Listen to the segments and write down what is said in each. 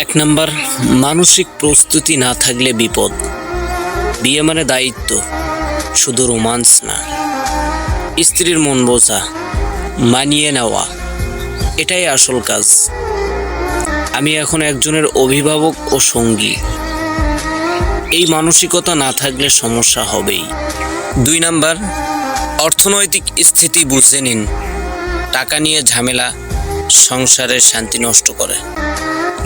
এক নাম্বার, মানসিক প্রস্তুতি না থাকলে বিপদ। বিয়ে মানে দায়িত্ব, শুধু রোমান্স না। স্ত্রীর মন বোঝা, মানিয়ে নেওয়া, এটাই আসল কাজ। আমি এখন একজনের অভিভাবক ও সঙ্গী। এই মানসিকতা না থাকলে সমস্যা হবেই। দুই নাম্বার, অর্থনৈতিক স্থিতি বুঝে নিন। টাকা নিয়ে ঝামেলা, সংসারের শান্তি নষ্ট করে।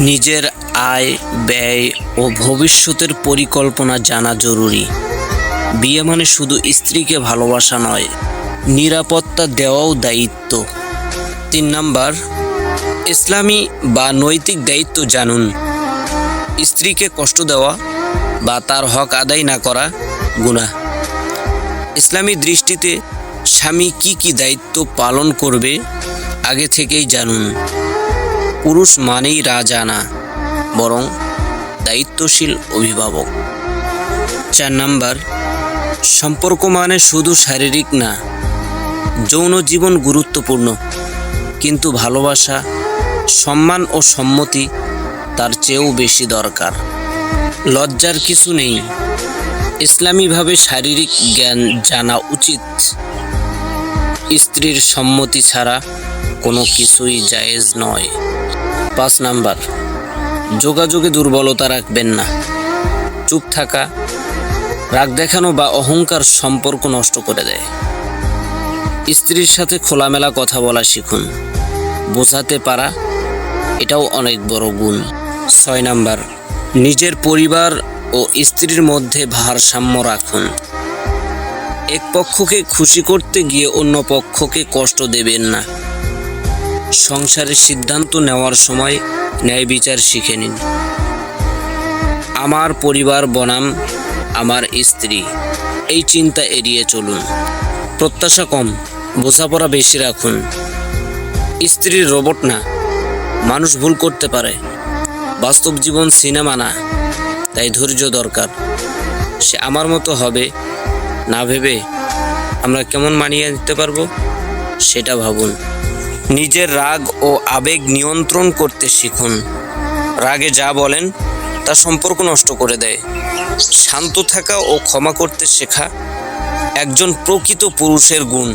নিজের আয়, ব্যয় ও ভবিষ্যতের পরিকল্পনা জানা জরুরি। বিয়ে মানে শুধু স্ত্রীকে ভালোবাসা নয়, নিরাপত্তা দেওয়াও দায়িত্ব। তিন নাম্বার, ইসলামী বা নৈতিক দায়িত্ব জানুন। স্ত্রীকে কষ্ট দেওয়া বা তার হক আদায় না করা গুনাহ। ইসলামী দৃষ্টিতে স্বামী কি কি দায়িত্ব পালন করবে, আগে থেকেই জানুন। পুরুষ মানেই রাজা না, বরং দায়িত্বশীল অভিভাবক। চার নাম্বার, সম্পর্ক মানে শুধু শারীরিক না, যৌন জীবন গুরুত্বপূর্ণ, কিন্তু ভালোবাসা, সম্মান ও সম্মতি তার চেয়েও বেশি দরকার। লজ্জার কিছু নেই, ইসলামীভাবে শারীরিক জ্ঞান জানা উচিত। স্ত্রীর সম্মতি ছাড়া কোনো কিছুই জায়েজ নয়। পাঁচ নাম্বার। যোগাযোগে দুর্বলতা রাখবেন না। চুপ থাকা, রাগ দেখানো বা অহংকার সম্পর্ক নষ্ট করে দেয়। স্ত্রীর সাথে খোলামেলা কথা বলা শিখুন। বোঝাতে পারা, এটাও অনেক বড় গুণ। ছয় নাম্বার, নিজের পরিবার ও স্ত্রীর মধ্যে ভারসাম্য রাখুন। এক পক্ষকে খুশি করতে গিয়ে অন্য পক্ষকে কষ্ট দেবেন না। সংসারের সিদ্ধান্ত নেওয়ার সময় ন্যায় বিচার শিখে নিন। আমার পরিবার বনাম, আমার স্ত্রী। এই চিন্তা এড়িয়ে চলুন। প্রত্যাশা কম, বোঝাপড়া বেশি রাখুন। স্ত্রীর রোবট না, মানুষ ভুল করতে পারে। বাস্তব জীবন সিনেমা না, তাই ধৈর্য দরকার। সে আমার মতো হবে, না ভেবে আমরা কেমন মানিয়ে নিতে পারব, সেটা ভাবুন। নিজের রাগ ও আবেগ নিয়ন্ত্রণ করতে শিখুন। রাগে যা বলেন, তা সম্পর্ক নষ্ট করে দেয়। শান্ত থাকা ও ক্ষমা করতে শেখা একজন প্রকৃত পুরুষের গুণ।